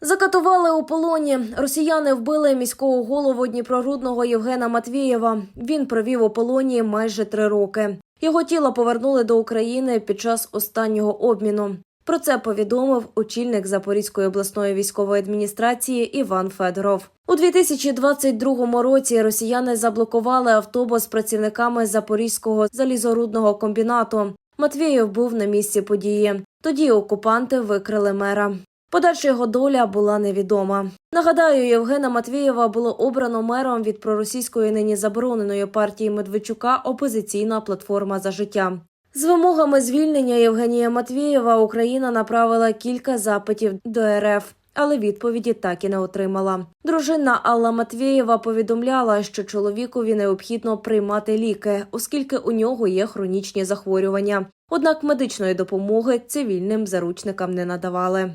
Закатували у полоні. Росіяни вбили міського голову Дніпрорудного Євгена Матвієва. Він провів у полоні майже три роки. Його тіло повернули до України під час останнього обміну. Про це повідомив очільник Запорізької обласної військової адміністрації Іван Федоров. У 2022 році росіяни заблокували автобус працівниками Запорізького залізорудного комбінату. Матвієв був на місці події. Тоді окупанти викрили мера. Подальша його доля була невідома. Нагадаю, Євгена Матвієва було обрано мером від проросійської нині забороненої партії Медведчука опозиційна платформа за життя. З вимогами звільнення Євгенія Матвієва Україна направила кілька запитів до РФ, але відповіді так і не отримала. Дружина Алла Матвієва повідомляла, що чоловікові необхідно приймати ліки, оскільки у нього є хронічні захворювання. Однак медичної допомоги цивільним заручникам не надавали.